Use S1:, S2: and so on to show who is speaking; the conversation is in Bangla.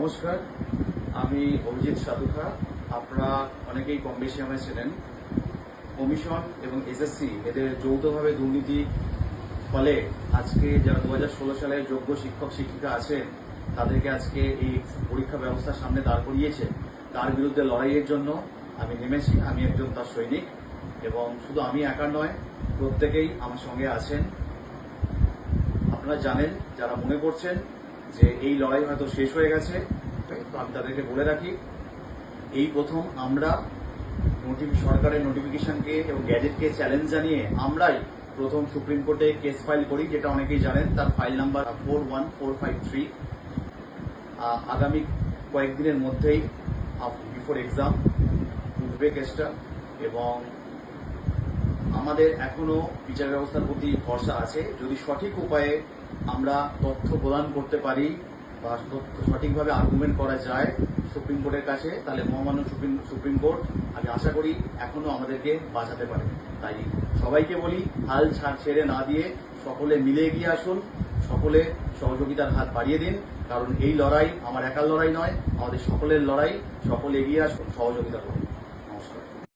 S1: নমস্কার, আমি অভিজিৎ সাধুখা। আপনারা অনেকেই কম বেশি আমায় চেনেন। কমিশন এবং এসএসসি, এদের যৌথভাবে দুর্নীতি ফলে আজকে যারা দু হাজার ষোলো সালে যোগ্য শিক্ষক, শিক্ষিকা আছেন, তাদেরকে আজকে এই পরীক্ষা ব্যবস্থার সামনে দাঁড় করিয়েছে। তার বিরুদ্ধে লড়াইয়ের জন্য আমি নেমেছি, আমি একজন তার সৈনিক এবং শুধু আমি একা নয়, প্রত্যেকেই আমার সঙ্গে আছেন। আপনারা জানেন, যারা মনে করছেন যে এই লড়াই হয়তো শেষ হয়ে গেছে। আমি তাদেরকে বলে রাখি, এই প্রথম আমরা সরকারের নোটিফিকেশনকে এবং গ্যাজেটকে চ্যালেঞ্জ জানিয়ে আমরাই প্রথম সুপ্রিম কোর্টে কেস ফাইল করি, যেটা অনেকেই জানেন, তার file number four one four five three আগামী কয়েকদিনের মধ্যেই বিফোর এক্সাম উঠবে কেসটা এবং আমাদের এখনও বিচার ব্যবস্থার প্রতি ভরসা আছে। যদি সঠিক উপায়ে আমরা তথ্য প্রদান করতে পারি বা তথ্য সঠিকভাবে আর্গুমেন্ট করা যায় সুপ্রিম কোর্টের কাছে, তাহলে মহামান্য সুপ্রিম সুপ্রিম কোর্ট আমি আশা করি এখনও আমাদেরকে বাঁচাতে পারে। তাই সবাইকে বলি, হাল ছাড় ছেড়ে না দিয়ে সকলে মিলে এগিয়ে আসুন, সকলে সহযোগিতার হাত বাড়িয়ে দিন, কারণ এই লড়াই আমার একার লড়াই নয়, আমাদের সকলের লড়াই, সকলে এগিয়ে আসুন, সহযোগিতা করুন। নমস্কার।